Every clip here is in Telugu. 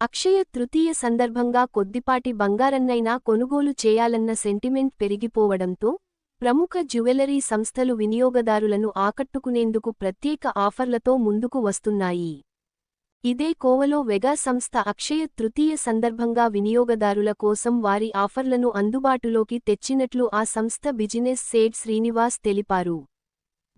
అక్షయ తృతీయ సందర్భంగా కొద్దిపాటి బంగారన్నైనా కొనుగోలు చేయాలన్న సెంటిమెంట్ పెరిగిపోవడంతో ప్రముఖ జ్యువెలరీ సంస్థలు వినియోగదారులను ఆకట్టుకునేందుకు ప్రత్యేక ఆఫర్లతో ముందుకు వస్తున్నాయి. ఇదే కోవలో వెగా సంస్థ అక్షయ తృతీయ సందర్భంగా వినియోగదారుల కోసం వారి ఆఫర్లను అందుబాటులోకి తెచ్చినట్లు ఆ సంస్థ బిజినెస్ సేడ్ శ్రీనివాస్ తెలిపారు.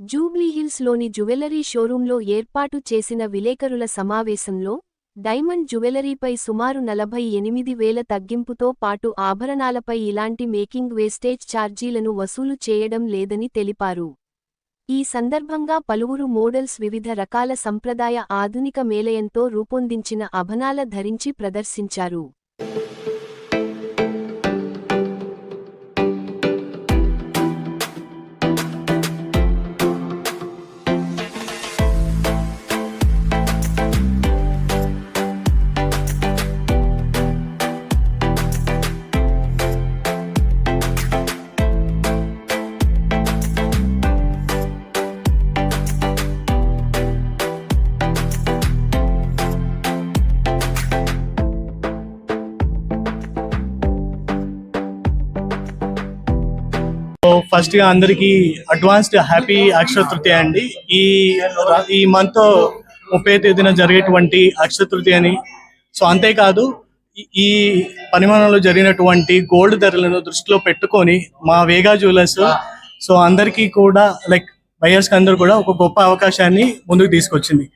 జూబ్లీహిల్స్లోని జ్యువెలరీ షోరూంలో ఏర్పాటు చేసిన విలేకరుల సమావేశంలో డైమండ్ జ్యువెలరీపై సుమారు నలభై ఎనిమిది వేల తగ్గింపుతో పాటు ఆభరణాలపై ఇలాంటి మేకింగ్ వేస్టేజ్ ఛార్జీలను వసూలు చేయడం లేదని తెలిపారు. ఈ సందర్భంగా పలువురు మోడల్స్ వివిధ రకాల సంప్రదాయ ఆధునిక మేలయంతో రూపొందించిన అభనాల ధరించి ప్రదర్శించారు. ఫస్ట్గా అందరికి అడ్వాన్స్డ్ హ్యాపీ అక్షయ తృతీయ అండి. ఈ ఈ మంత్ ముప్పై తేదీన జరిగేటువంటి అక్షయ తృతీయ అని. సో అంతేకాదు ఈ- ఈ పరిమాణంలో జరిగినటువంటి గోల్డ్ ధరలను దృష్టిలో పెట్టుకొని మా వేగా జ్యువెలర్స్ సో అందరికీ కూడా లైక్ బయర్స్కి అందరూ కూడా ఒక గొప్ప అవకాశాన్ని ముందుకు తీసుకొచ్చింది.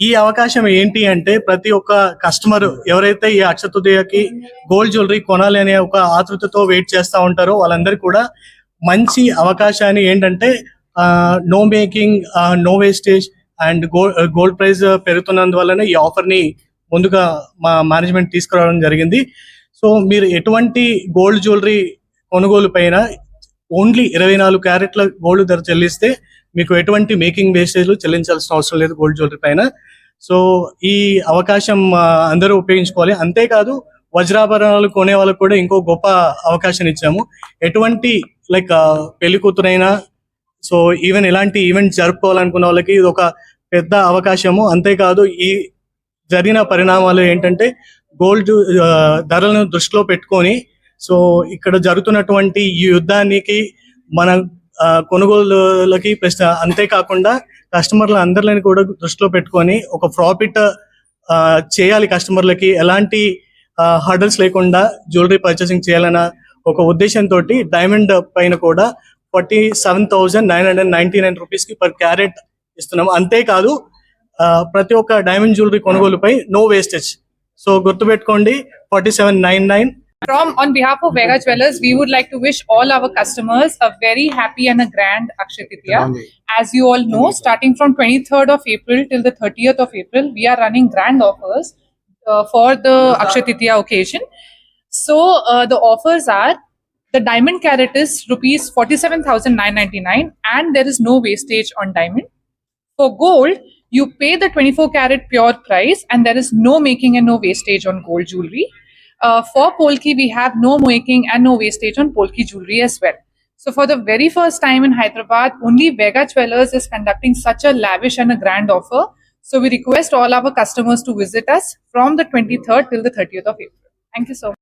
ఈ అవకాశం ఏంటి అంటే ప్రతి ఒక్క కస్టమర్ ఎవరైతే ఈ అక్షతృతీయకి గోల్డ్ జ్యువెలరీ కొనాలి అనే ఒక ఆతృతతో వెయిట్ చేస్తూ ఉంటారో వాళ్ళందరికీ కూడా మంచి అవకాశాన్ని ఏంటంటే no making no wastage and gold gold price పెరుగుతున్నందువల్లనే ఈ ఆఫర్ని ముందుగా మా మేనేజ్మెంట్ తీసుకురావడం జరిగింది. సో మీరు ఎటువంటి గోల్డ్ జ్యువెలరీ కొనుగోలు పైన ఓన్లీ ఇరవై నాలుగు క్యారెట్ల గోల్డ్ ధర చెల్లిస్తే మీకు ఎటువంటి మేకింగ్ వేస్టేజ్లు చెల్లించాల్సిన అవసరం లేదు గోల్డ్ జ్యువెలరీ పైన. సో ఈ అవకాశం అందరూ ఉపయోగించుకోవాలి. అంతేకాదు వజ్రాభరణాలు కొనే వాళ్ళకు కూడా ఇంకో గొప్ప అవకాశం ఇచ్చాము. ఎటువంటి లైక్ పెళ్ళి కూతురైనా సో ఈవెన్ ఇలాంటి ఈవెంట్ జరుపుకోవాలనుకున్న వాళ్ళకి ఇది ఒక పెద్ద అవకాశము. అంతేకాదు ఈ జరిగిన పరిణామాలు ఏంటంటే గోల్డ్ ధరలను దృష్టిలో పెట్టుకొని సో ఇక్కడ జరుగుతున్నటువంటి ఈ యుద్ధానికి మన కొనుగోలులకి ప్లస్ అంతేకాకుండా కస్టమర్ల అందరిని కూడా దృష్టిలో పెట్టుకొని ఒక ప్రాఫిట్ చేయాలి కస్టమర్లకి. ఎలాంటి హర్డల్స్ లేకుండా జ్యువెలరీ పర్చేసింగ్ చేయాలన్న ఒక ఉద్దేశంతో డైమండ్ పైన కూడా forty seven thousand nine hundred ninety nine రూపీస్కి పర్ క్యారెట్ ఇస్తున్నాం అంతేకాదు ఆ, ప్రతి ఒక్క డైమండ్ జ్యువెలరీ కొనుగోలుపై నో వేస్టేజ్ సో గుర్తుపెట్టుకోండి forty seven nine nine From on behalf of Vega Jewelers, we would like to wish all our customers a very happy and a grand Akshay Tritiya. As you all know, starting from 23rd of April till the 30th of April, we are running grand offers uh, for the Akshay Tritiya occasion. So uh, the offers are the diamond carat is rupees 47,999 and there is no wastage on diamond. For gold, you pay the 24 carat pure price and there is no making and no wastage on gold jewelry. Uh, for Polki, we have no making and no wastage on Polki jewelry as well. So, for the very first time in Hyderabad, only Vega Jewelers is conducting such a lavish and a grand offer. So, we request all our customers to visit us from the 23rd till the 30th of April. Thank you so much.